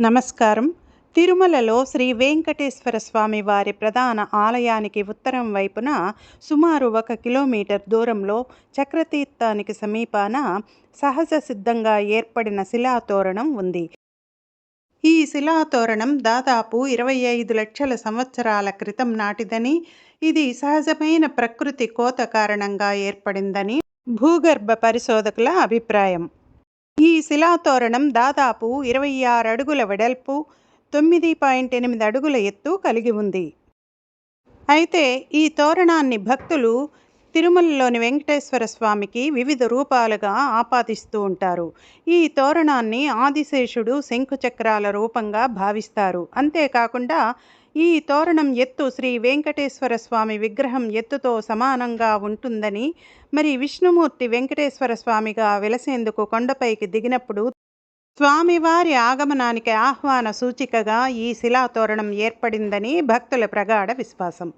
నమస్కారం. తిరుమలలో శ్రీ వెంకటేశ్వర స్వామి వారి ప్రధాన ఆలయానికి ఉత్తరం వైపున సుమారు ఒక కిలోమీటర్ దూరంలో చక్రతీర్థానికి సమీపాన సహజ సిద్ధంగా ఏర్పడిన శిలాతోరణం ఉంది. ఈ శిలాతోరణం దాదాపు ఇరవై ఐదు లక్షల సంవత్సరాల క్రితం నాటిదని ఇది సహజమైన ప్రకృతి కోత కారణంగా ఏర్పడిందని భూగర్భ పరిశోధకుల అభిప్రాయం. ఈ శిలాతోరణం దాదాపు ఇరవై ఆరు అడుగుల వెడల్పు తొమ్మిది పాయింట్ ఎనిమిది అడుగుల ఎత్తు కలిగి ఉంది. అయితే ఈ తోరణాన్ని భక్తులు తిరుమలలోని వెంకటేశ్వర స్వామికి వివిధ రూపాలుగా ఆపాదిస్తూ ఉంటారు. ఈ తోరణాన్ని ఆదిశేషుడు శంఖుచక్రాల రూపంగా భావిస్తారు. అంతేకాకుండా ఈ తోరణం ఎత్తు శ్రీ వెంకటేశ్వర స్వామి విగ్రహం ఎత్తుతో సమానంగా ఉంటుందని మరి విష్ణుమూర్తి వెంకటేశ్వర స్వామిగా వెలసేందుకు కొండపైకి దిగినప్పుడు స్వామివారి ఆగమనానికి ఆహ్వాన సూచికగా ఈ శిలాతోరణం ఏర్పడిందని భక్తుల ప్రగాఢ విశ్వాసం.